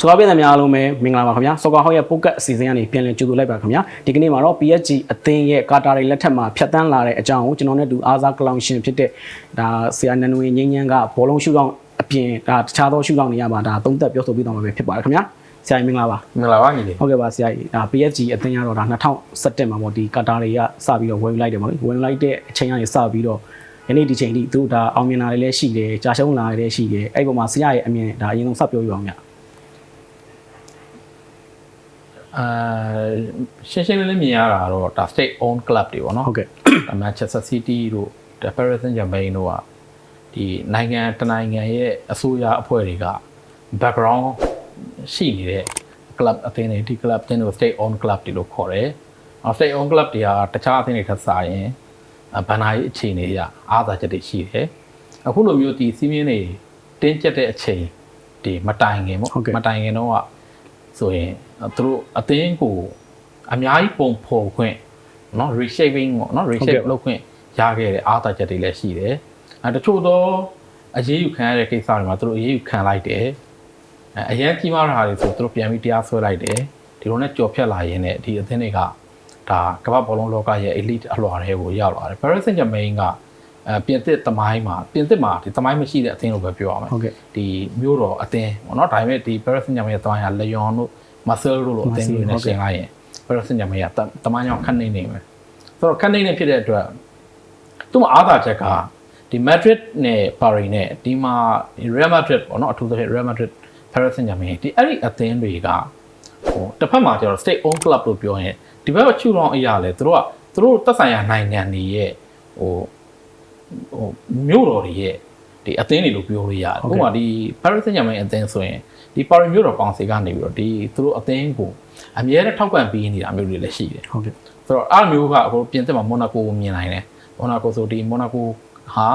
ဆိုတော့ပြည်သူများအားလုံးပဲမင်္ဂလာပါခင်ဗျာစောကာဟောက်ရဲ့ပိုကတ်အစီအစဉ်ကနေပြန်လည်ကြိုဆိုလိုက်ပါခင်ဗျာဒီကနေ့မှာတော့ PSG အသင်းရဲ့ကာတာတွေလက်ထက်မှာဖြတ်တန်းလာတဲ့အကြောင်းကိုကျွန်တော်နဲ့တူအားစားကလောင်ရှင်ဖြစ်တဲ့ဒါဆရာနန်နွေငင်းငန်းကဘောလုံးရှုထောင့်အပြင်ဒါတခြားသောရှုထောင့်တွေရပါဒါသုံးသက်ပြောဆိုပေးသွားမှာပဲဖြစ်ပါတယ်ခင်ဗျာဆရာကြီးမင်္ဂလာပါမင်္ဂလာပါညီလေးဟုတ်ကဲ့ပါဆရာကြီးဒါ PSG အသင်းရတော့ဒါ2017မှာပေါ့ဒီကာတာတွေကစပြီးတော့ဝင်လိုက်တယ်ပေါ့လေဝင်လိုက်တဲ့အချိန်ကနေစပြီးတော့ယနေ့ဒီချိန်ထိသူဒါအောင်မြင်လာတွေလည်းရှိတယ်ကြာရှုံးလာတွေလည်းရှိတယ်အဲ့ဒီပုံမှာဆရာရဲ့အမြင်ဒါအရင်ဆုံးစပြောပြပါဦးဗျာ အာရှင်းရှင်းလေးလေးမြင်ရတာတော့ဒါ state owned club တွေပေါ့နော်ဟုတ်ကဲ့ဒါ Manchester City တို့ဒါ Paris Saint-Germain တို့ကဒီနိုင်ငံတနိုင်ငံရဲ့အစိုးရအဖွဲ့တွေက background ရှိနေတဲ့ club အသင်းတွေဒီ club တင်းတို့ state owned club တွေလို့ခေါ်တယ်။အော် state owned club တွေကတခြားအသင်းတွေထက်စာရင်အဘဏ္ဍာရေးအခြေအနေအရအားသာချက်တွေရှိတယ်။အခုလိုမျိုးဒီစီးမင်းတွေတင်းကျပ်တဲ့အချိန်ဒီမတိုင်ခင်ပေါ့ဟုတ်ကဲ့မတိုင်ခင်တော့က ဆိုရင်သူတို့အသင်းကိုအများကြီးပုံဖော်ခွင့်เนาะ reshaping ပေါ့เนาะ reshape လုပ်ခွင့်ရခဲ့တဲ့အားသာချက်တွေလည်းရှိတယ်။အဲတချို့သောအရေးယူခံရတဲ့ကိစ္စတွေမှာသူတို့အရေးယူခံလိုက်တယ်။အဲအရင်ကြီးမားတာတွေဆိုသူတို့ပြန်ပြီးတရားစွဲလိုက်တယ်။ဒီလိုနဲ့ကြော်ဖြတ်လာရင်းနဲ့ဒီအသင်းတွေကဒါကမ္ဘာဘောလုံးလောကရဲ့ elite အလွှာတွေကိုရောက်လာတယ်။ Paris Saint-Germain ကအဲ ပြင်သစ်သမိုင်းမှာပြင်သစ်မှာဒီသမိုင်းမရှိတဲ့အသင်းလို့ပဲပြောရမယ်ဟုတ်ကဲ့ဒီမျိုးတော်အသင်းပေါ့နော်ဒါပေမဲ့ဒီ Paris Saint-Germain ရဲ့တောင်းရ Lyon တို့ Marseille တို့လိုအသင်းတွေနဲ့ရှင်လိုက်ရင် Paris Saint-Germain ကတမိုင်းကြောင့်ခက်နေနေမယ်ဆိုတော့ခက်နေနေဖြစ်တဲ့အတွက်သူ့မှာအားသာချက်ကဒီ Madrid နဲ့ Paris နဲ့ဒီမှာ Real Madrid ပေါ့နော်အထူးသဖြင့် Real Madrid Paris Saint-Germain ဒီအဲ့ဒီအသင်းတွေကဟိုတစ်ဖက်မှာကျတော့ state owned club လို့ပြောရင်ဒီဘက်ကချူလောင်အရာလဲသူတို့ကသူတို့သက်ဆိုင်ရာနိုင်ငံတွေရဲ့ဟို ဟိုမြို့တော်တွေရဲ့ဒီအသင်းတွေလို့ပြောလို့ရတယ်ဥပမာဒီ Paris Saint-Germain အသင်းဆိုရင်ဒီ Paris မြို့တော်ကောင်စီကနေပြီးတော့ဒီသူတို့အသင်းကိုအမြဲတမ်းထောက်ပံ့ပေးနေတာမျိုးတွေလည်းရှိတယ်ဟုတ်ကဲ့ဆိုတော့အဲ့လိုမျိုးကအခုပြင်သစ်မှာမော်နာကိုကိုမြင်နိုင်တယ်မော်နာကိုဆိုဒီမော်နာကိုဟာ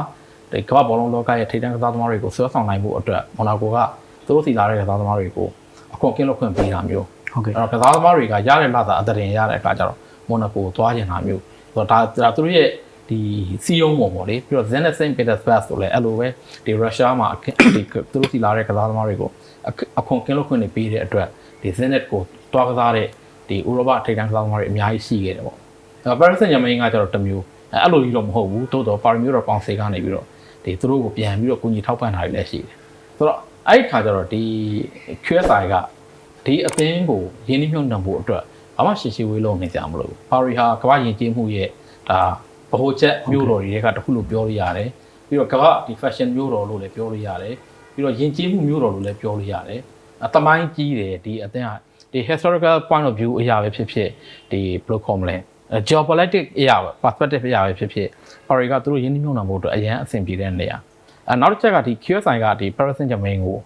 ဒီကမ္ဘာဘောလုံးလောကရဲ့ထိပ်တန်းကစားသမားတွေကိုဆွဲဆောင်နိုင်မှုအတွက်မော်နာကိုကသူတို့စီလာတဲ့ကစားသမားတွေကိုအခွင့်အကင်းလုပ်ခွင့်ပေးတာမျိုးဟုတ်ကဲ့အဲ့တော့ကစားသမားတွေကရတဲ့လသာအတရင်ရတဲ့အခါကျတော့မော်နာကိုသွားကျင်တာမျိုးဆိုတော့ဒါဒါသူတို့ရဲ့ ဒီစီယုံပုံပေါ့လေပြီးတော့ Zenit St Petersburg ဆိုလည်းအဲ့လိုပဲဒီရုရှားမှာအခင်းဒီသူတို့စီလာတဲ့ကစားသမားတွေကိုအခအခွင့်အကင်းလုပ်ခွင့်တွေပေးတဲ့အတွက်ဒီ Zenit ကိုတွားကစားတဲ့ဒီဥရောပထိပ်တန်းကစားသမားတွေအများကြီးရှိခဲ့တယ်ပေါ့အဲ့ Paris Saint-Germain ကကျတော့တစ်မျိုးအဲ့လိုကြီးတော့မဟုတ်ဘူးတိုးတော့ Paris မျိုးတော့ပေါင်စေကနေပြီးတော့ဒီသူတို့ကိုပြန်ပြီးတော့ကိုကြီးထောက်ပံ့တာတွေလည်းရှိတယ်ဆိုတော့အဲ့ဒီခါကျတော့ဒီ QSI ကဒီအသင်းကိုရင်းနှီးမြှုပ်နှံဖို့အတွက်ဘာမှရှည်ရှည်ဝေးလုံးနေကြမလို့ Paris ဟာကမ္ဘာယဉ်ကျေးမှုရဲ့ဒါ ဗဟိုချက်မျိုးတော်တွေကတစ်ခုလို့ပြောလို့ရတယ်ပြီးတော့ကမ္ဘာဒီ fashion မျိုးတော်လို့လည်းပြောလို့ရတယ်ပြီးတော့ယဉ်ကျေးမှုမျိုးတော်လို့လည်းပြောလို့ရတယ်အသမိုင်းကြီးတယ်ဒီအသင်းကဒီ historical point of view အရာပဲဖြစ်ဖြစ်ဒီဘယ်လိုခေါ်မလဲအဲ geopolitics အရာပဲ perspective အရာပဲဖြစ်ဖြစ် Paris ကသူတို့ရင်းနှီးမြှုပ်နှံဖို့အတွက်အရန်အဆင်ပြေတဲ့နေရာအဲနောက်တစ်ချက်ကဒီ QSI ကဒီ Paris Saint-Germain ကို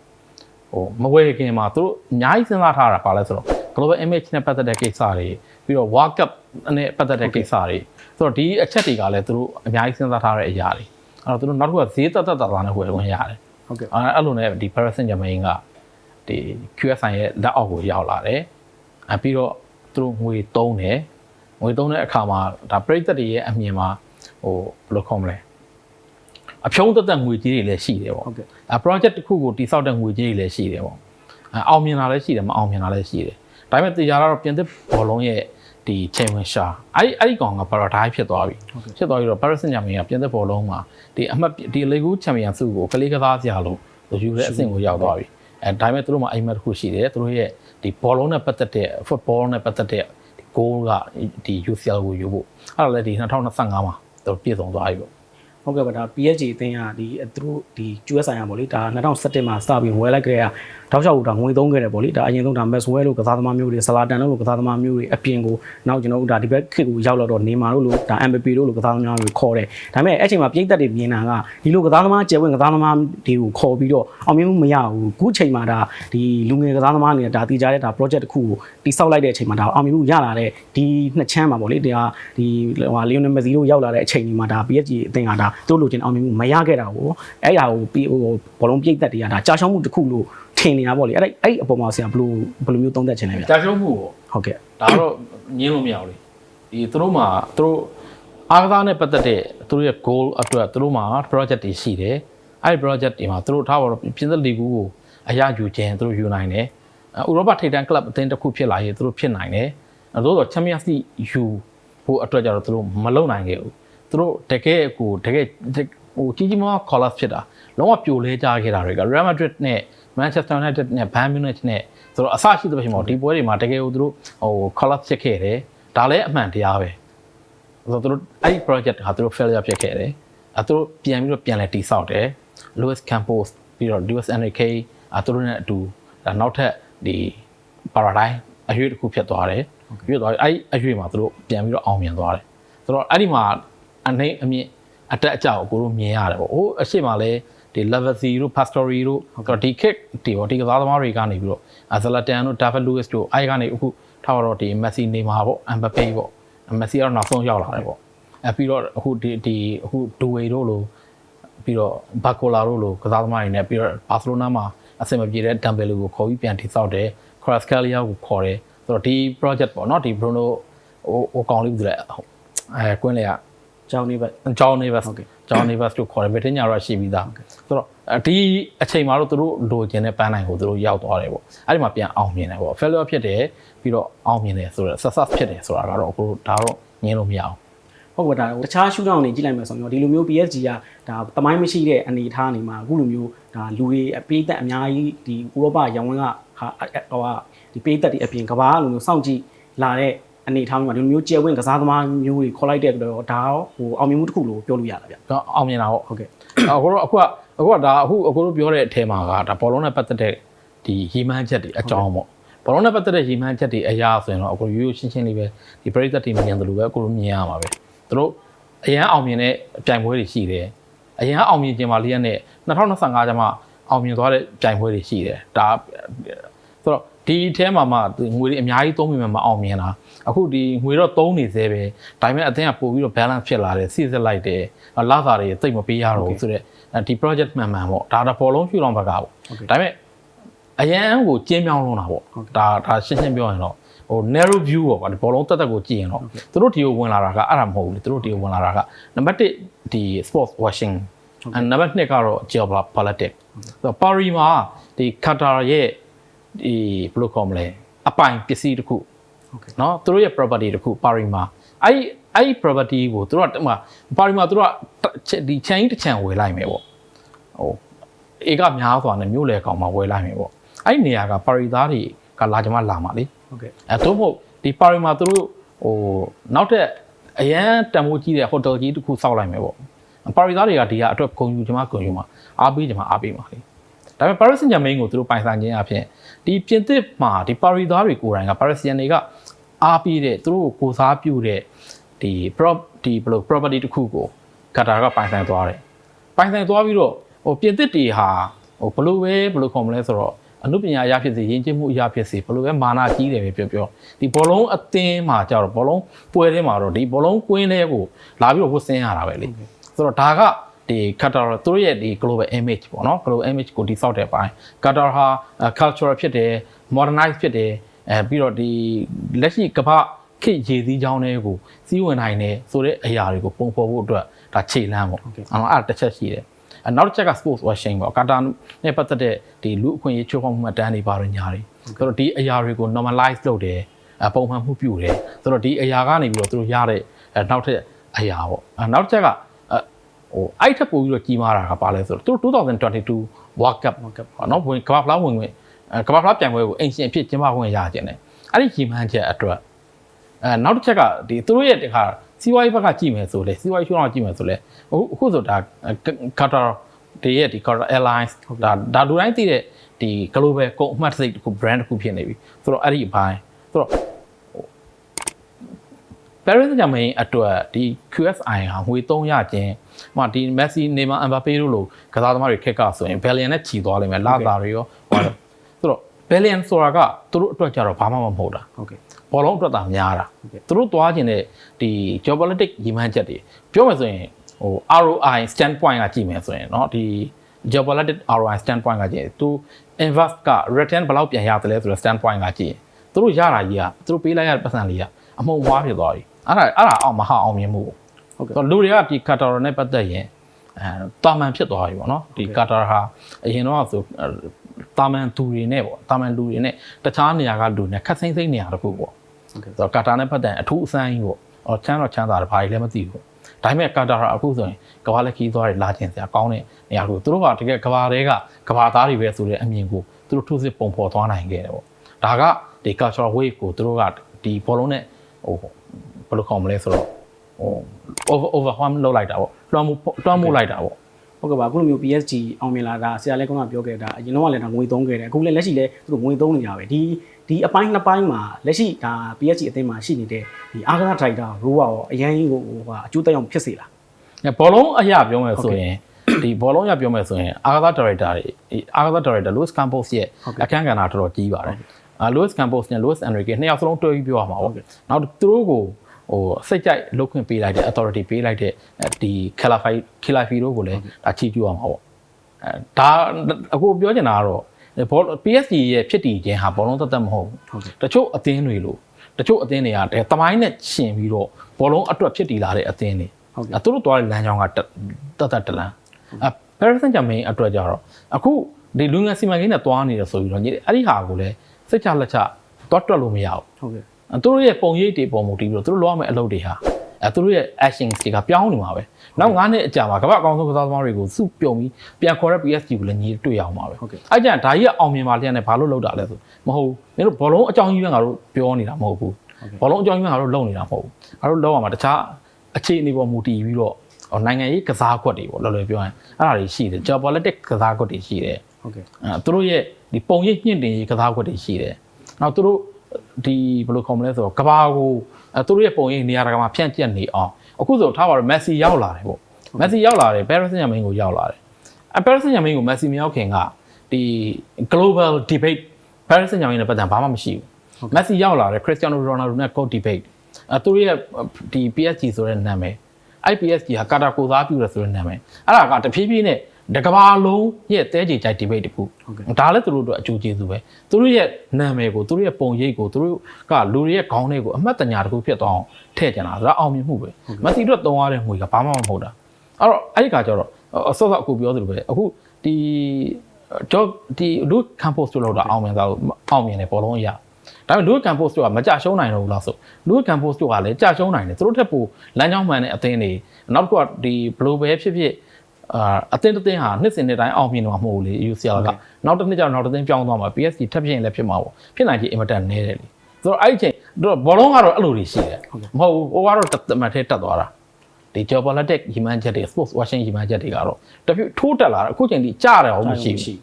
ဟိုမဝယ်ခင်မှာသူတို့အများကြီးစဉ်းစားထားတာပါလဲဆိုတော့ global image နဲ့ပတ်သက်တဲ့ကိစ္စတွေပြီးတော့ World Cup နဲ့ပတ်သက်တဲ့ကိစ္စတွေဆိုတော့ဒီအချက်တွေကလည်းသူတို့အများကြီးစဉ်းစားထားတဲ့အရာတွေအဲ့တော့သူတို့နောက်တစ်ခုကဈေးသက်သက်သာသာနဲ့ဝယ်ခွင့်ရတယ်ဟုတ်ကဲ့အဲအဲ့လိုနဲ့ဒီ Paris Saint-Germain ကဒီ QSI ရဲ့လက်အောက်ကိုရောက်လာတယ်။အဲပြီးတော့သူတို့ငွေသုံးတယ်။ငွေသုံးတဲ့အခါမှာဒါပြည်သက်တွေရဲ့အမြင်မှာဟိုဘယ်လိုခေါ်မလဲ။အဖြုံးသက်သက်ငွေကြီးတွေလည်းရှိတယ်ပေါ့ဟုတ်ကဲ့။အဲ project တစ်ခုကိုတိစောက်တဲ့ငွေကြီးတွေလည်းရှိတယ်ပေါ့။အဲအောင်မြင်တာလည်းရှိတယ်မအောင်မြင်တာလည်းရှိတယ်။ ဒါပေမဲ့တရားတော့ပြင်သစ်ဘောလုံးရဲ့ဒီ chairman ရှာအဲ့ဒီအဲ့ဒီကောင်က paradigm ဖြစ်သွားပြီဟုတ်ကဲ့ဖြစ်သွားပြီးတော့ Paris Saint-Germain ကပြင်သစ်ဘောလုံးမှာဒီအမှတ်ဒီလေကူးချန်ပီယံဆုကိုကလေးကစားစရာလို့ယူတဲ့အဆင့်ကိုရောက်သွားပြီအဲဒါပေမဲ့သူတို့မှာအိမ်မက်တစ်ခုရှိတယ်သူတို့ရဲ့ဒီဘောလုံးနဲ့ပတ်သက်တဲ့ football နဲ့ပတ်သက်တဲ့ဒီ goal ကဒီ UCL ကိုယူဖို့အဲ့ဒါလည်းဒီ2025မှာသူပြည့်စုံသွားပြီပေါ့ ဟုတ်ကဲ့ပါဒါ PSG အသင်းကဒီသူတို့ဒီ US ဆိုင်ရပေါ့လေဒါ2017မှာစပြီးဝယ်လိုက်ကြတဲ့တောက်လျှောက်ဒါငွေသုံးခဲ့တယ်ပေါ့လေဒါအရင်ဆုံးဒါ Maxwell လို့ကစားသမားမျိုးတွေဆလာတန်လို့ကစားသမားမျိုးတွေအပြင်ကိုနောက်ကျွန်တော်တို့ဒါဒီဘက်ခစ်ကိုရောက်လာတော့နေမာတို့လို့ဒါ MVP တို့လို့ကစားသမားမျိုးတွေခေါ်တယ်ဒါပေမဲ့အဲ့ချိန်မှာပြည်သက်တွေမြင်တာကဒီလိုကစားသမားကျယ်ဝင့်ကစားသမားတွေကိုခေါ်ပြီးတော့အောင်မြင်မှုမရဘူးခုချိန်မှာဒါဒီလူငယ်ကစားသမားတွေဒါတည်ကြတဲ့ဒါ project တစ်ခုကိုတိစောက်လိုက်တဲ့အချိန်မှာဒါအောင်မြင်မှုရလာတဲ့ဒီနှစ်ချမ်းမှာပေါ့လေဒါဒီဟိုလီယိုနယ်မက်ဆီတို့ရောက်လာတဲ့အချိန်ဒီမှာဒါ PSG အသင်းကဒါသူတို့လိုချင်အောင်မြင်မှုမရခဲ့တာကိုအဲ့ဒါကိုပြီးဟိုဘောလုံးပြိတ်သက်တွေကဒါကြာရှောင်းမှုတစ်ခုလို့ထင်နေတာပေါ့လေအဲ့ဒါအဲ့အပေါ်မှာဆရာဘယ်လိုဘယ်လိုမျိုးသုံးသပ်ချင်လဲဗျကြာရှုံးမှုပေါ့ဟုတ်ကဲ့ဒါတော့ညင်းလို့မရဘူးလေဒီသူတို့မှာသူတို့အားကစားနဲ့ပတ်သက်တဲ့သူတို့ရဲ့ goal အတွက်သူတို့မှာ project တွေရှိတယ်အဲ့ဒီ project တွေမှာသူတို့ထားပါတော့ပြင်သစ်လီဂူကိုအရယူခြင်းသူတို့ယူနိုင်တယ်ဥရောပထိပ်တန်း club အသင်းတစ်ခုဖြစ်လာရင်သူတို့ဖြစ်နိုင်တယ်အဲသို့တော့ Champions League ယူဖို့အတွက်ကြတော့သူတို့မလုံနိုင်ခဲ့ဘူး သူတို့တကယ်ကိုတကယ်ဟိုကြီးကြီးမားမား collapse ဖြစ်တာလုံးဝပြိုလဲကြခဲ့တာတွေက Real Madrid နဲ့ Manchester United နဲ့ Bayern Munich နဲ့ဆိုတော့အဆရှိတဲ့ဖြစ်မှာဒီပွဲတွေမှာတကယ်ကိုသူတို့ဟို collapse ဖြစ်ခဲ့တယ်ဒါလည်းအမှန်တရားပဲဆိုတော့သူတို့အဲ့ဒီ project ဟာသူတို့ failure ဖြစ်ခဲ့တယ်အဲသူတို့ပြန်ပြီးတော့ပြန်လဲတည်ဆောက်တယ် Luis Campos ပြီးတော့ Luis Enrique အဲသူတို့နဲ့အတူဒါနောက်ထပ်ဒီ paradigm အရွေးတစ်ခုဖြစ်သွားတယ်ပြီးတော့အဲ့ဒီအရွေးမှာသူတို့ပြန်ပြီးတော့အောင်မြင်သွားတယ်ဆိုတော့အဲ့ဒီမှာ အနေအမြင့်အတက်အကျကိုကိုတို့မြင်ရတယ်ပေါ့ဟိုအရှိမလဲဒီ level 0တို့ pastory တို့ဒီ kick ဒီပေါ့ဒီကစားသမားတွေကနေပြီးတော့အဇလတန်တို့ David Luiz တို့အဲ့ကနေအခုထားတော့ဒီ Messi နေမှာပေါ့ Mbappe ပေါ့ Messi ကတော့နောက်ဆုံးရောက်လာတယ်ပေါ့အဲပြီးတော့အခုဒီဒီအခု Due တို့လိုပြီးတော့ Bacola တို့လိုကစားသမားတွေနဲ့ပြီးတော့ Barcelona မှာအဆင်မပြေတဲ့ Dembele ကိုခေါ်ပြီးပြန်ထိစောက်တယ် Kvaratskhelia ကိုခေါ်တယ်ဆိုတော့ဒီ project ပေါ့နော်ဒီ Bruno ဟိုဟိုကောင်လေးဘူးလေအဲကွင်းလေက ကျောင်းနေပဲဂျောင်းနေဘတ်ဟုတ်ကဲ့ဂျောင်းနေဘတ်တို့ခေါ်တယ်ဗီတင်ညာတော့ရှိပြီးသားဆိုတော့ဒီအချိန်မှာတော့သူတို့လိုချင်တဲ့ပန်းနိုင်ကိုသူတို့ရောက်သွားတယ်ပေါ့အဲ့ဒီမှာပြန်အောင်မြင်တယ်ပေါ့ failure ဖြစ်တယ်ပြီးတော့အောင်မြင်တယ်ဆိုတော့ success ဖြစ်တယ်ဆိုတာကတော့အခုဒါတော့ငင်းလို့မရအောင်ဟုတ်ကဲ့ဒါတခြားရှူတောင်းနေကြည့်လိုက်မယ်ဆိုရင်တော့ဒီလိုမျိုး PSG ကဒါတမိုင်းမရှိတဲ့အနေအထားနေမှာအခုလိုမျိုးဒါလူတွေအပိသက်အများကြီးဒီဥရောပရောင်ဝင်းကဟာဟိုဟာဒီပိသက်တွေအပြင်ကဘာလိုမျိုးစောင့်ကြည့်လာတဲ့ အနေအထားမျိုးမှာဒီလိုမျိုးကျယ်ဝင့်ကစားသမားမျိုးတွေခေါ်လိုက်တဲ့တော့ဒါရောဟိုအောင်မြင်မှုတစ်ခုလို့ပြောလို့ရတာဗျတော့အောင်မြင်တာပေါ့ဟုတ်ကဲ့အခုတော့အခုကအခုကဒါအခုအခုတို့ပြောတဲ့အထဲမှာကဒါဘောလုံးနဲ့ပတ်သက်တဲ့ဒီရီမန်းချက်တွေအကြောင်းပေါ့ဘောလုံးနဲ့ပတ်သက်တဲ့ရီမန်းချက်တွေအရာဆိုရင်တော့အခုရိုးရိုးရှင်းရှင်းလေးပဲဒီပရိသတ်တွေမြင်တယ်လို့ပဲအခုတို့မြင်ရမှာပဲသူတို့အရန်အောင်မြင်တဲ့ပြိုင်ပွဲတွေရှိတယ်အရန်အောင်မြင်ခြင်းပါလျက်နဲ့2025ကျမှအောင်မြင်သွားတဲ့ပြိုင်ပွဲတွေရှိတယ်ဒါဆိုတော့ဒီအထဲမှာမှငွေတွေအများကြီးသုံးမိမှမအောင်မြင်တာ အခုဒီငွေတော့သုံးနေသေးပဲဒါပေမဲ့အသင်းကပို့ပြီးတော့ balance ဖြစ်လာတယ်စီစစ်လိုက်တယ်လာစာတွေတိတ်မပေးရတော့ဘူးဆိုတော့ဒီ project မှန်မှန်ပေါ့ဒါတော့ဘောလုံးဖြူလောင်ဘက်ကပေါ့ဒါပေမဲ့အရန်ကိုကျင်းမြောင်းလုံးတာပေါ့ဒါဒါရှင်းရှင်းပြောရင်တော့ဟို narrow view ပေါ့ကွာဒီဘောလုံးတက်တက်ကိုကြည့်ရင်တော့သူတို့ဒီကိုဝင်လာတာကအဲ့ဒါမဟုတ်ဘူးလေသူတို့ဒီကိုဝင်လာတာကနံပါတ်1ဒီ sports washing အဲနံပါတ်2ကတော့ geopolitics ဆိုတော့ပါရီမှာဒီ Qatar ရဲ့ဒီဘယ်လိုခေါ်မလဲအပိုင်ပစ္စည်းတစ်ခုဟုတ်ကဲ့ เนาะသူတို့ရဲ့ property တစ်ခုပါရီမှာအဲ့ဒီအဲ့ဒီ property ကိုသူတို့ကဟိုမှာပါရီမှာသူတို့ကဒီချန်ကြီးတစ်ချန်ဝယ်လိုက်မယ်ပေါ့ဟိုအေကများစွာနဲ့မြို့လေကောင်မှာဝယ်လိုက်မယ်ပေါ့အဲ့ဒီနေရာကပါရီသားတွေကလာကြမှာလာမှာလေ ဟုတ်ကဲ့ အဲသို့မဟုတ်ဒီပါရီမှာသူတို့ဟိုနောက်ထပ်အရန်တန်ဖိုးကြီးတဲ့ဟိုတယ်ကြီးတစ်ခုစောက်လိုက်မယ်ပေါ့ပါရီသားတွေကဒီကအတွက်ဂုံယူချင်မှဂုံယူမှာအားပေးချင်မှအားပေးမှာလေဒါပေမဲ့ Paris Saint-Germain ကိုသူတို့ပိုင်ဆိုင်ခြင်းအဖြစ်ဒီပြင်သစ်မှာဒီပါရီသားတွေကိုယ်တိုင်က Parisian တွေက အားပေးတဲ့သူတို့ကိုကိုစားပြုတဲ့ဒီ prop ဒီဘယ်လို property တစ်ခုကိုကတာကပိုင်ဆိုင်သွားတယ်ပိုင်ဆိုင်သွားပြီးတော့ဟိုပြင်သစ်တွေဟာဟိုဘယ်လိုပဲဘယ်လိုခေါ်မလဲဆိုတော့အမှုပညာအရာဖြစ်စေယဉ်ကျေးမှုအရာဖြစ်စေဘယ်လိုပဲမာနာကြီးတယ်ပဲပြောပြောဒီဘောလုံးအသင်းမှာကြတော့ဘောလုံးပွဲထဲမှာတော့ဒီဘောလုံးကွင်းထဲကိုလာပြီးတော့ဝတ်ဆင်းရတာပဲလေဆိုတော့ဒါကဒီ Qatar သူတို့ရဲ့ဒီ global image ပေါ့နော် global image ကိုတိစောက်တဲ့အပိုင်း Qatar ဟာ cultural ဖြစ်တယ် modernize ဖြစ်တယ် အဲပြီးတော့ဒီလက်ရှိကမ္ဘာခေတ်ရည်စည်းကြောင်းတွေကိုစီးဝင်နိုင်တယ်ဆိုတဲ့အရာတွေကိုပုံဖော်ဖို့အတွက်ဒါခြေလမ်းပေါ့အဲ့တော့အဲ့ဒါတစ်ချက်ရှိတယ်အနောက်တစ်ချက်က sports washing ပေါ့ကာတာနဲ့ပတ်သက်တဲ့ဒီလူအခွင့်အရေးချိုးဖောက်မှုမှတ်တမ်းတွေပါရညာတွေဆိုတော့ဒီအရာတွေကို normalize လုပ်တယ်အပုံမှန်မှုပြုတယ်ဆိုတော့ဒီအရာကနေပြီးတော့သူတို့ရတဲ့အဲနောက်ထပ်အရာပေါ့အဲနောက်တစ်ချက်ကအဲဟိုအဲ့ထက်ပိုပြီးတော့ကြီးမားတာကပါလဲဆိုတော့သူတို့2022 World Cup ဟုတ်ကဲ့ဟောနော်ဝင်ကမ္ဘာဖလားဝင်ဝင်အဲ ကမ္ဘာဖလားပြိုင်ပွဲကိုအိမ်ရှင်အဖြစ်ကျင်းပခွင့်ရကြတယ်အဲ့ဒီကြီးမှန်းချက်အတွက်အဲနောက်တစ်ချက်ကဒီသူတို့ရဲ့တခါစီးပွားရေးဘက်ကကြည့်မယ်ဆိုလေစီးပွားရေးရှုထောင့်ကကြည့်မယ်ဆိုလေအခုအခုဆိုဒါကာတာဒီရဲ့ဒီ Qatar Airlines ဒါဒါလူတိုင်းသိတဲ့ဒီ global ကုန်အမှတ်တံဆိပ်တစ်ခု brand တစ်ခုဖြစ်နေပြီဆိုတော့အဲ့ဒီအပိုင်းဆိုတော့ Paris Saint-Germain အတွက်ဒီ QSI ဟာငွေ300ကျင်းဟိုဒီ Messi Neymar Mbappe တို့လိုကစားသမားတွေခက်ကဆိုရင် Billion နဲ့ချီသွားလိမ့်မယ်လာတာတွေရောဟို ဆိုတော့ Billion ဆိုတာကသူတို့အတွက်ကြတော့ဘာမှမဟုတ်တာ ဟုတ်ကဲ့ ဘောလုံးအတွက်သာများတာ ဟုတ်ကဲ့ သူတို့သွားခြင်းတဲ့ဒီ geopolitics ညီမှန်းချက်တွေပြောမယ်ဆိုရင်ဟို ROI standpoint ကကြည့်မယ်ဆိုရင်เนาะဒီ geopolitics ROI standpoint ကကြည့်ရင်သူ invest က return ဘယ်လောက်ပြန်ရတယ်လဲဆိုတော့ standpoint ကကြည့်ရင်သူတို့ရတာကြီးကသူတို့ပေးလိုက်ရတဲ့ပတ်စံလေးကအမုံဝါးဖြစ်သွားပြီအဲ့ဒါအဲ့ဒါအောင်မဟာအောင်မြင်မှုပေါ့ ဟုတ်ကဲ့ ဆိုတော့လူတွေကဒီကာတာနဲ့ပတ်သက်ရင်အဲတာမန်ဖြစ်သွားပြီပေါ့နော်ဒီကာတာဟာအရင်တော့ဆိုအဲ တာမန်သူတွေနဲ့ပေါ့တာမန်လူတွေနဲ့တခြားနေရာကလူနဲ့ခက်စိမ့်စိမ့်နေရာတစ်ခုပေါ့ဟုတ်ကဲ့ဆိုတော့ကာတာနဲ့ပတ်သက်ရင်အထူးအစမ်းကြီးပေါ့အော်ချမ်းတော့ချမ်းသာတယ်ဘာကြီးလည်းမသိဘူးဒါပေမဲ့ကာတာဟာအခုဆိုရင်ကဘာလက်ခီးသွားတယ်လာကျင်စရာကောင်းတဲ့နေရာကိုသူတို့ကတကယ်ကဘာတွေကကဘာသားတွေပဲဆိုတဲ့အမြင်ကိုသူတို့ထိုးစစ်ပုံဖော်သွားနိုင်ခဲ့တယ်ပေါ့ဒါကဒီ cultural wave ကိုသူတို့ကဒီဘောလုံးနဲ့ဟိုဘယ်လိုခေါ်မလဲဆိုတော့ဟို over overwhelm လုပ်လိုက်တာပေါ့လွှမ်းမိုးလွှမ်းမိုးလိုက်တာပေါ့ ဟုတ်ကဲ့ပါအခုလိုမျိုး PSG အောင်မြင်လာတာဆရာလည်းကောင်းကပြောခဲ့တာအရင်တော့ကလည်းဒါငွေသုံးခဲ့တယ်အခုလည်းလက်ရှိလည်းသူတို့ငွေသုံးနေကြပဲဒီဒီအပိုင်းနှစ်ပိုင်းမှာလက်ရှိဒါ PSG အသင်းမှာရှိနေတဲ့ဒီအာဂနာဒရိုက်တာရိုးရောအရင်ကြီးကိုဟိုကအကျိုးတက်ရောက်ဖြစ်စေလား။ဘောလုံးအရာပြောမယ်ဆိုရင်ဒီဘောလုံးအရာပြောမယ်ဆိုရင်အာဂါသာဒါရိုက်တာတွေဒီအာဂါသာဒါရိုက်တာ Louis Campos ရဲ့အခန်းကဏ္ဍတော်တော်ကြီးပါတယ်။အာ Louis Campos နဲ့ Louis Enrique နှစ်ယောက်စလုံးတွဲပြီးပြောရမှာပေါ့။နောက်သူတို့ကို ဟိုစိတ်ကြိုက်လုပ်ခွင့်ပေးလိုက်တဲ့ authority ပေးလိုက်တဲ့ဒီ Calafai Calafai တို့ကိုလည်းဒါချီးကျူးရမှာပေါ့။အဲဒါအခုပြောချင်တာကတော့ဘော PSG ရဲ့ဖြစ်တည်ခြင်းဟာဘောလုံးသက်သက်မဟုတ်ဘူး။ဟုတ်ကဲ့တချို့အသင်းတွေလို့တချို့အသင်းတွေကတသမိုင်းနဲ့ရှင်ပြီးတော့ဘောလုံးအတွက်ဖြစ်တည်လာတဲ့အသင်းတွေဟုတ်ကဲ့အဲသူတို့သွားတဲ့လမ်းကြောင်းကတတတတလန်းအဲ Paris Saint-Germain အတွက်ကြတော့အခုဒီလူငယ်စီမံကိန်းနဲ့သွားနေတယ်ဆိုပြီးတော့ညီအဲ့ဒီဟာကိုလည်းစိတ်ချလက်ချသွားတွက်လို့မရဘူးဟုတ်ကဲ့အဲ သူတို့ရဲ့ပုံရိပ်တွေပုံမူတည်ပြီးတော့သူတို့လုပ်ရမယ့်အလုပ်တွေဟာအဲသူတို့ရဲ့ actions တွေကပြောင်းနေမှာပဲနောက်9နှစ်အကြာမှာကမ္ဘာအကောင်ဆုံးကစားသမားတွေကိုစုပြုံပြီးပြန်ခေါ်တဲ့ PSG ကိုလည်းညီတွေ့ရအောင်ပါပဲဟုတ်ကဲ့အဲ့ကြဒါကြီးကအောင်မြင်ပါလျက်နဲ့ဘာလို့လုပ်တာလဲဆိုမဟုတ်ဘူးမင်းတို့ဘောလုံးအကြောင်းကြီးပဲငါတို့ပြောနေတာမဟုတ်ဘူးဘောလုံးအကြောင်းကြီးပဲငါတို့လုပ်နေတာမဟုတ်ဘူးငါတို့လောက်ရမှာတခြားအခြေအနေပေါ်မူတည်ပြီးတော့ဟောနိုင်ငံရေးကစားကွက်တွေပေါ့လောလောပြောရင်အဲ့ဒါတွေရှိတယ် geopolitics ကစားကွက်တွေရှိတယ်ဟုတ်ကဲ့အဲသူတို့ရဲ့ဒီပုံရိပ်ညှင့်တင်ရေးကစားကွက်တွေရှိတယ်နောက်သူတို့ ဒီဘယ်လိုခေါ်မလဲဆိုတော့ကဘာကိုအဲသူတို့ရဲ့ပုံရိပ်နေရာတကာမှာဖြန့်ကျက်နေအောင်အခုဆိုထားပါတော့မက်ဆီရောက်လာတယ်ပေါ့မက်ဆီရောက်လာတယ် Paris Saint-Germain ကိုရောက်လာတယ်အဲ Paris Saint-Germain ကိုမက်ဆီမရောက်ခင်ကဒီ global debate Paris Saint-Germain နဲ့ပတ်သက်ဘာမှမရှိဘူးမက်ဆီရောက်လာတယ် Cristiano Ronaldo နဲ့ co debate အဲသူတို့ရဲ့ဒီ PSG ဆိုတဲ့နာမည် IPSG ဟာကာတာကိုစားပြုရဆိုတဲ့နာမည်အဲ့ဒါကတဖြည်းဖြည်းနဲ့ တကဘာလုံးရဲ့တဲကြေကြိုက် debate တခုဒါလည်းသူတို့တို့အကျိုးကျေးဇူးပဲသူတို့ရဲ့နာမည်ကိုသူတို့ရဲ့ပုံရိပ်ကိုသူတို့ကလူတွေရဲ့ခေါင်းတွေကိုအမှတ်တညာတခုဖြစ်သွားအောင်ထည့်ကြတာဒါအောင်မြင်မှုပဲမက်ဆီတို့တုံးရတဲ့ငွေကဘာမှမဟုတ်တာအဲ့တော့အဲ့ဒီကကြတော့အစောစောအခုပြောသလိုပဲအခုဒီတော့ဒီလူကမ်ပို့စ်တို့လောက်တာအောင်မြင်သွားအောင်မြင်တယ်ဘောလုံးအရာဒါပေမဲ့လူကမ်ပို့စ်တို့ကမကြရှုံးနိုင်တော့ဘူးလားဆိုလူကမ်ပို့စ်တို့ကလည်းကြရှုံးနိုင်တယ်သူတို့ထက်ပိုလမ်းကြောင်းမှန်တဲ့အသင်းတွေနောက်တစ်ခုကဒီဘလိုပဲဖြစ်ဖြစ် အာအသင်းတစ်သင်းဟာနှစ်စဉ်နှစ်တိုင်းအောင်မြင်တော့မဟုတ်ဘူးလေ UCL ကနောက်တစ်နှစ်ကျတော့နောက်တစ်သင်းပြောင်းသွားမှာ PSG ထပ်ဖြစ်ရင်လည်းဖြစ်မှာပေါ့ဖြစ်နိုင်ချေအင်မတန်နည်းတယ်လေဆိုတော့အဲ့ဒီချိန်တို့ဘောလုံးကတော့အဲ့လိုတွေရှိတယ်မဟုတ်ဘူးဟိုကတော့တမန်ထဲတက်သွားတာဒီ geopolitics ရီမန်းချက်တွေ sports washing ရီမန်းချက်တွေကတော့တဖြည်းထိုးတက်လာတာအခုချိန်ထိကြားတယ်အောင်မရှိဘူးဆို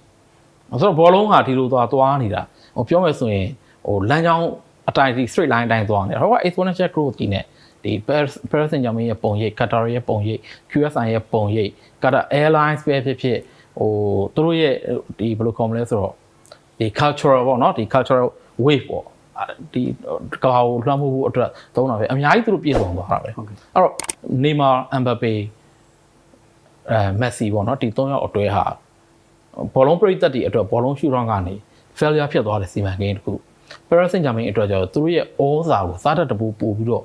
တော့ဘောလုံးဟာဒီလိုသွားသွားနေတာဟိုပြောမယ်ဆိုရင်ဟိုလမ်းကြောင်းအတိုင်းဒီ straight line အတိုင်းသွားနေတာဟိုက exponential growth ကြီးနဲ့ ဒီ Paris Saint-Germain ရဲ့ပုံရိပ် Qatar ရဲ့ပုံရိပ် QSI ရဲ့ပုံရိပ် Qatar Airlines ပဲဖြစ်ဖြစ်ဟိုသူတို့ရဲ့ဒီဘယ်လိုခေါ်မလဲဆိုတော့ဒီ cultural ပေါ့နော်ဒီ cultural wave ပေါ့ဒီကဘာကိုလွှမ်းမိုးဖို့အတွက်သုံးတာပဲအများကြီးသူတို့ပြည်စုံသွားတာပဲဟုတ်ကဲ့အဲ့တော့ Neymar Mbappe အဲ Messi ပေါ့နော်ဒီ၃ယောက်အတွဲဟာဘောလုံးပရိသတ်တွေအတွက်ဘောလုံးရှူထောင်းကနေ failure ဖြစ်သွားတဲ့စီမံကိန်းတစ်ခု Paris Saint-Germain အတွက်ကျတော့သူတို့ရဲ့ဩဇာကိုစားတတ်တပူပို့ပြီးတော့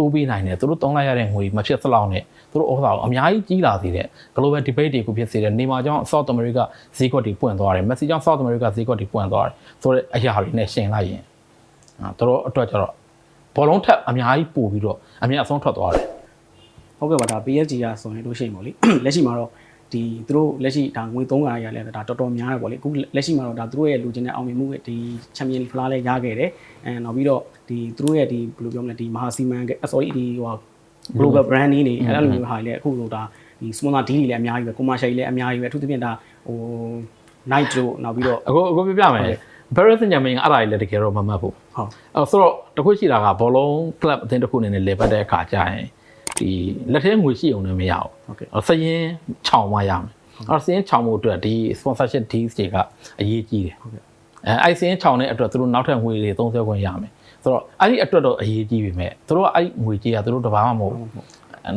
တိုးပေးနိုင်တယ်သူတို့တောင်းလိုက်ရတဲ့ငွေမဖြစ်စလောက်နဲ့သူတို့ဩဇာကိုအများကြီးကြီးလာစေတဲ့ global debate တွေကိုဖြစ်စေတဲ့နေမှာကြောင့် South America ဈေးကွက်တွေပွင့်သွားတယ် Messi ကြောင့် South America ဈေးကွက်တွေပွင့်သွားတယ်ဆိုတဲ့အရာတွေနဲ့ရှင်လိုက်ရင်အဲသူတို့အတွက်ကျတော့ဘောလုံးထက်အများကြီးပို့ပြီးတော့အများအဆုံးထွက်သွားတယ်ဟုတ်ကဲ့ပါဒါ PSG ကဆိုရင်လို့ရှိရင်ပေါ့လေလက်ရှိမှာတော့ဒီသူတို့လက်ရှိဒါငွေ300ရလဲဒါတော်တော်များတယ်ပေါ့လေအခုလက်ရှိမှာတော့ဒါသူတို့ရဲ့လူချင်းတဲ့အောင်မြင်မှုရဲ့ဒီချန်ပီယံဖလားလဲရခဲ့တယ်အဲနောက်ပြီးတော့ ဒီသူတို့ရဲ့ဒီဘယ်လိုပြောမလဲဒီမဟာစီမံက sorry ဒီဟို global brand နေနေအဲ့လိုမျိုးဟာတွေလည်းအခုဆိုတာဒီ sponsor deal တွေလည်းအများကြီးပဲ commercial တွေလည်းအများကြီးပဲအထူးသဖြင့်ဒါဟို night တို့နောက်ပြီးတော့အခုအခုပြပြမယ် Paris Saint-Germain ကအဲ့ဒါကြီးလည်းတကယ်တော့မမှတ်ဘူးဟုတ်အဲဆိုတော့တခုရှိတာကဘောလုံး club အသင်းတစ်ခုအနေနဲ့လေပတ်တဲ့အခါကျရင်ဒီလက်ထဲငွေရှိအောင်လည်းမရဘူးဟုတ်ကဲ့စရင်ခြောင်မှရမယ်အဲ့တော့စရင်ခြောင်မှုအတွက်ဒီ sponsorship deals တွေကအရေးကြီးတယ်ဟုတ်ကဲ့အဲအဲ့စရင်ခြောင်တဲ့အတွက်သူတို့နောက်ထပ်ငွေတွေ30ခွင့်ရမယ် ဆိုတော့အဲ့ဒီအတွက်တော့အရေးကြီးပြီမဲ့သူတို့ကအဲ့ငွေကြီးကသူတို့တဘာမှမဟုတ်ဘူး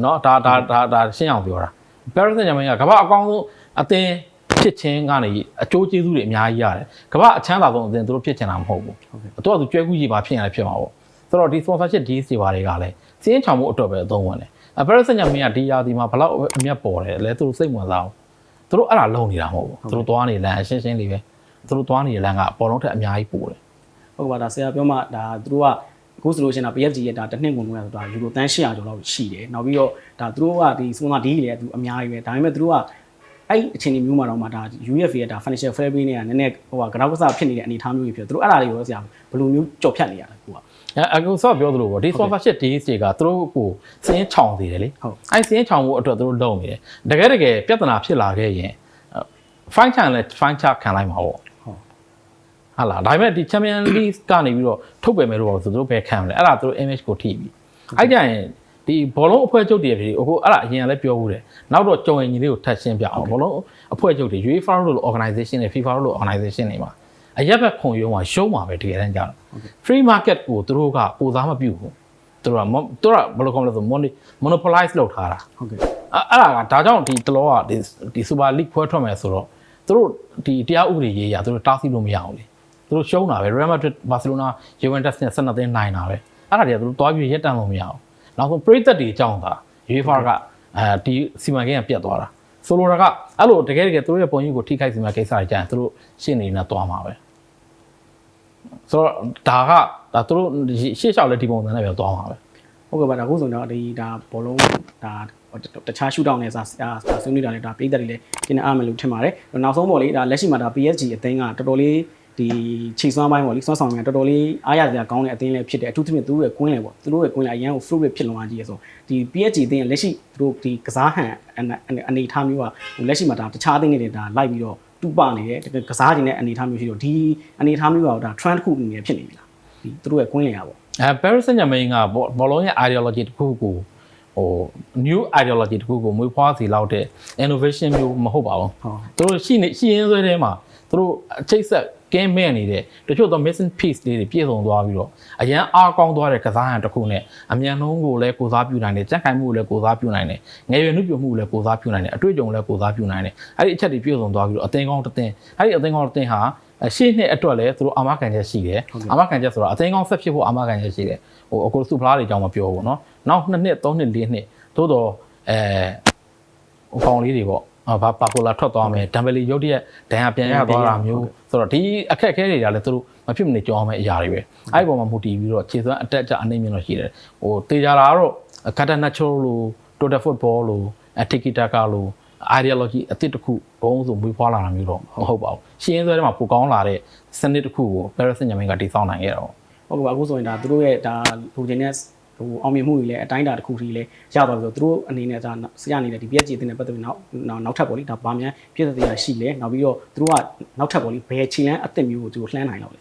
เนาะဒါဒါဒါဒါရှင်းအောင်ပြောတာ Paris Saint-Germain ကကမ္ဘာအကောင်းဆုံးအသင်းဖြစ်ချင်းကနေအကျိုးကျေးဇူးတွေအများကြီးရတယ်ကမ္ဘာအချမ်းသာဆုံးအသင်းသူတို့ဖြစ်ချင်တာမဟုတ်ဘူး ဟုတ်ကဲ့ သူကသူကျွဲကူးကြီးပါဖြစ်ရင်လည်းဖြစ်မှာပေါ့ဆိုတော့ဒီ sponsorship deals တွေဘာတွေကလည်းစင်းချောင်မှုအတွက်ပဲအသုံးဝင်တယ်အပရက်စညမင်းကဒီယာဒီမှာဘလောက်အမျက်ပေါ်တယ်လဲသူတို့စိတ်ဝင်စားအောင်သူတို့အဲ့ဒါလုံနေတာမဟုတ်ဘူးသူတို့သွားနေလမ်းအရှင်းရှင်းလေးပဲသူတို့သွားနေတဲ့လမ်းကအပေါ်လုံးထက်အများကြီးပိုတယ် ဟုတ်ကဲ့ပါဒါဆရာပြောမှဒါသူတို့ကအခုဆိုလို့ရှိရင်ဒါ PSG ရဲ့ဒါတစ်နှစ်ဝင်ဝင်ရဆိုတာယူရိုတန်း800ကျော်လောက်ရှိတယ်နောက်ပြီးတော့ဒါသူတို့ကဒီ sponsor deal တွေလည်းသူအများကြီးပဲဒါပေမဲ့သူတို့ကအဲ့အချိန်ကြီးမျိုးမှာတော့မှဒါ UEFA ရဲ့ဒါ financial fair play နဲ့ကနည်းနည်းဟိုကကြောက်ကစားဖြစ်နေတဲ့အနေအထားမျိုးကြီးဖြစ်သူတို့အဲ့ဒါတွေရောဆရာဘယ်လိုမျိုးကြော်ဖြတ်နေရလဲကိုကအဲအခုဆော့ပြောသလိုပေါ့ဒီ sponsorship deals တွေကသူတို့ကိုစင်းချောင်သေးတယ်လေဟုတ်အဲ့စင်းချောင်မှုအတွက်သူတို့လုံနေတယ်တကယ်တကယ်ပြဿနာဖြစ်လာခဲ့ရင် fine ချန်လဲ fine ချခံလိုက်မှာပေါ့ ဟုတ်ဟာလားဒါပေမဲ့ဒီ Champion League ကနေပြီးတော့ထုတ်ပယ်မယ်လို့ပြောဆိုသူတို့ပဲခံမလဲအဲ့ဒါသူတို့ image ကိုထိပြီအဲ့ကြရင်ဒီဘောလုံးအဖွဲ့ချုပ်တွေဖြစ်ဒီအခုအဲ့ဒါအရင်ကလည်းပြောဘူးတယ်နောက်တော့ကြုံရင်ကြီးလေးကိုထပ်ရှင်းပြအောင်ဘောလုံးအဖွဲ့ချုပ်တွေ UEFA လို့ organization တွေ FIFA လို့ organization တွေမှာအရက်ဘက်ခုံရုံးမှာရှုံးမှာပဲတကယ်တမ်းကြတော့ free market ကိုသူတို့ကကိုစားမပြုဘူးသူတို့ကမသူတို့ကဘယ်လိုခေါ်မလဲဆို mono- monopolize လုပ်ထားတာဟုတ်ကဲ့အဲ့အဲ့ဒါကဒါကြောင့်ဒီတလောကဒီဒီ Super League ခွဲထွက်မယ်ဆိုတော့သူတို့ဒီတရားဥပဒေရေးရသူတို့တားဆီးလို့မရအောင်လေ သူတို့ရှုံးတာပဲ Real Madrid Barcelona Juventus နဲ့12သင်းနိုင်တာပဲအဲ့ဒါတွေကသူတို့တွားပြီးရက်တန့်လို့မရအောင်နောက်ဆုံးပရိသတ်တွေအကြောင်းသာ UEFA ကအဲဒီစီမံကိန်းကပြတ်သွားတာဆိုလိုတာကအဲ့လိုတကယ်တကယ်သူတို့ရဲ့ပုံရိပ်ကိုထိခိုက်စီမံကိစ္စတွေကြာရင်သူတို့ရှင်းနေနေသွားမှာပဲဆိုတော့ဒါကဒါသူတို့ရှေ့လျှောက်လဲဒီပုံစံနဲ့ပဲသွားမှာပဲဟုတ်ကဲ့ပါဒါအခုဆိုတော့ဒီဒါဘောလုံးဒါတခြားရှူတောင်းနေစားဒါဆွေးနွေးတာလည်းဒါပြည်သက်တွေလည်းကျင်းအားမယ်လို့ထင်ပါတယ်နောက်ဆုံးပေါ့လေဒါလက်ရှိမှာဒါ PSG အသင်းကတော်တော်လေး ဒီခြေစွမ်းပိုင်းပေါ့လေစွမ်းဆောင်ပိုင်းတော်တော်လေးအားရစရာကောင်းတဲ့အသင်းလည်းဖြစ်တယ်အထူးသဖြင့်သူတို့ရဲ့ကွင်းလေပေါ့သူတို့ရဲ့ကွင်းလေအရန်ကို fruit ဖြစ်လုံအောင်ကြီးရဆိုဒီ PSG အသင်းရဲ့လက်ရှိသူတို့ဒီကစားဟန်အနေထားမျိုးကလက်ရှိမှာဒါတခြားအသင်းတွေဒါလိုက်ပြီးတော့တူပနေတယ်ကစားခြင်းနဲ့အနေထားမျိုးရှိတော့ဒီအနေထားမျိုးကဒါ trend တစ်ခုအနေနဲ့ဖြစ်နေပြီလားဒီသူတို့ရဲ့ကွင်းလေရပေါ့အဲ Paris Saint-Germain ကဘောဘောလုံးရဲ့ ideology တစ်ခုကိုဟို new ideology တစ်ခုကိုမွေးဖွားစီလောက်တဲ့ innovation မျိုးမဟုတ်ပါဘူးဟုတ်သူတို့ရှိနေရှိရင်းဆွဲထဲမှာသူတို့အချိတ်ဆက် ကင်းမဲ့နေတဲ့တချို့သော missing piece လေးတွေပြည့်စုံသွားပြီးတော့အရန်အားကောင်းသွားတဲ့ကစားဟန်တစ်ခုနဲ့အမြန်နှုံးကိုလည်းကိုစားပြုနိုင်တယ်ကြက်ခိုင်မှုကိုလည်းကိုစားပြုနိုင်တယ်ငယ်ရွယ်နှုတ်ပြမှုကိုလည်းကိုစားပြုနိုင်တယ်အတွေ့အကြုံလည်းကိုစားပြုနိုင်တယ်အဲ့ဒီအချက်တွေပြည့်စုံသွားပြီးတော့အသင်းကောင်းတစ်သင်းအဲ့ဒီအသင်းကောင်းတစ်သင်းဟာရှေ့နှစ်အတွက်လည်းသူတို့အာမခံချက်ရှိတယ်အာမခံချက်ဆိုတော့အသင်းကောင်းဆက်ဖြစ်ဖို့အာမခံချက်ရှိတယ်ဟိုအခုစုဖလားတွေအကြောင်းမပြောဘူးเนาะနောက်2နှစ်3နှစ်4နှစ်သို့တော့အဲဟိုကောင်လေးတွေပေါ့အာ ဘာပါပိုလာထွက်သွားမယ်ဒမ်ဘယ်လီရုတ်တရက်ဒဏ်ရာပြန်ရသွားတာမျိုးဆိုတော့ဒီအခက်အခဲတွေကလည်းသူတို့မဖြစ်မနေကြောင်းမဲ့အရာတွေပဲအဲ့ဒီပုံမှာမူတည်ပြီးတော့ခြေစွမ်းအတက်အကျအနေမြင့်တော့ရှိတယ်ဟိုတေချာတာကတော့ကတ်တနက်ချိုလိုတိုတာဖုတ်ဘောလိုအတီကီတာကာလို ideology အသစ်တစ်ခုဘုံဆိုမွေးဖွားလာတာမျိုးတော့မဟုတ်ပါဘူးရှင်းရင်းဆွဲထဲမှာပိုကောင်းလာတဲ့စနစ်တစ်ခုကို Paris Saint-Germain ကတည်ဆောက်နိုင်ခဲ့တော့ဟုတ်ကဲ့ပါအခုဆိုရင်ဒါသူတို့ရဲ့ဒါလူချင်းနဲ့ ဟိုအောင်မြင်မှုတွေလည်းအတိုင်းအတာတစ်ခုထိလည်းရသွားပြီဆိုတော့သူတို့အနေနဲ့ဒါဆရာအနေနဲ့ဒီ PSG အတင်းနဲ့ပတ်သက်ပြီးနောက်နောက်နောက်ထပ်ပေါ့လေဒါဗာမြန်ပြည့်စုံတရားရှိလဲနောက်ပြီးတော့သူတို့ကနောက်ထပ်ပေါ့လေဘယ်ခြေလန်းအသစ်မျိုးကိုသူတို့လှမ်းနိုင်တော့လဲ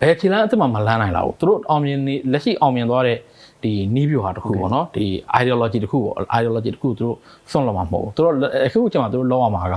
ဘယ်ခြေလမ်းအစ်စ်မှမလန်းနိုင်လာဘူးသူတို့အောင်မြင်နေလက်ရှိအောင်မြင်သွားတဲ့ဒီနီးဗျူဟာတစ်ခုပေါ့နော်ဒီ ideology တစ်ခုပေါ့ ideology တစ်ခုသူတို့စွန့်လွတ်မှာမဟုတ်ဘူးသူတို့အခုချိန်မှာသူတို့လောက်ရမှာက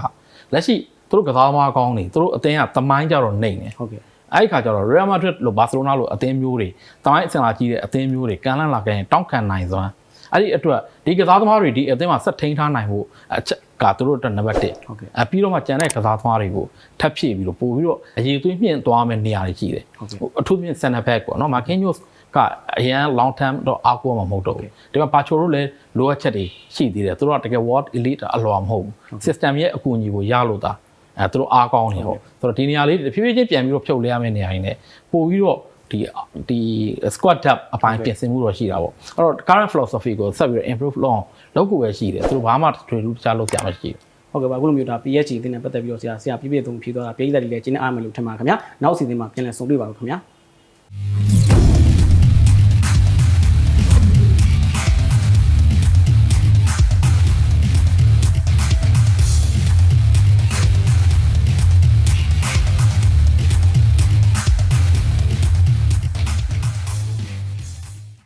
လက်ရှိသူတို့ကစားသမားကောင်းနေသူတို့အသင်းကသမိုင်းကြတော့နေနေဟုတ်ကဲ့ အဲ့ဒီခါကျတော့ Real Madrid လို့ Barcelona လို့အသင်းမျိုးတွေတမိုင်းအဆင်လာကြီးတဲ့အသင်းမျိုးတွေကန်လန့်လာခဲ့ရင်တောင်းခံနိုင်စွမ်းအဲ့ဒီအတွက်ဒီကစားသမားတွေဒီအသင်းမှာဆက်ထိန်းထားနိုင်ဖို့အချက်ကသူတို့အတွက်နံပါတ်1ဟုတ်ကဲ့အပြီးတော့မှကြံတဲ့ကစားသမားတွေကိုထပ်ဖြည့်ပြီးတော့ပို့ပြီးတော့အရေးသွေးမြင့်သွားမယ့်နေရာတွေရှိတယ်ဟုတ်ကဲ့ဟိုအထူးသဖြင့် center back ပေါ့နော် Marquinhos ကအရန် long term တော့အားကိုးမှာမဟုတ်တော့ဘူးဒီမှာ Pacho တို့လည်းလိုအပ်ချက်တွေရှိသေးတယ်သူတို့ကတကယ် world elite အလွာမဟုတ်ဘူး system ရဲ့အကူအညီကိုရလို့တာ အဲသူတို့အားကောင်းနေဟုတ်ဆိုတော့ဒီနေရာလေးတဖြည်းဖြည်းချင်းပြန်ပြီးတော့ဖြုတ်လဲရမယ့်နေရာတွေ ਨੇ ပို့ပြီးတော့ဒီဒီ squad depth အပိုင်းပြင်ဆင်မှုတော့ရှိတာပေါ့အဲ့တော့ current philosophy ကိုဆက်ပြီးတော့ improve လုပ်အောင်လုပ်ကိုပဲရှိတယ်သူတို့ဘာမှထွေထူးတခြားလုပ်ကြမှာမရှိဘူးဟုတ်ကဲ့ပါအခုလိုမျိုးဒါ PSG အသင်းနဲ့ပတ်သက်ပြီးတော့ဆရာဆရာပြည့်ပြည့်သုံးဖြေသွားတာပြည်သက်တွေလည်းကျင်းနေအားမယ်လို့ထင်ပါခင်ဗျာနောက်စီစဉ်မှာပြန်လည်ဆုံတွေ့ပါလို့ခင်ဗျာ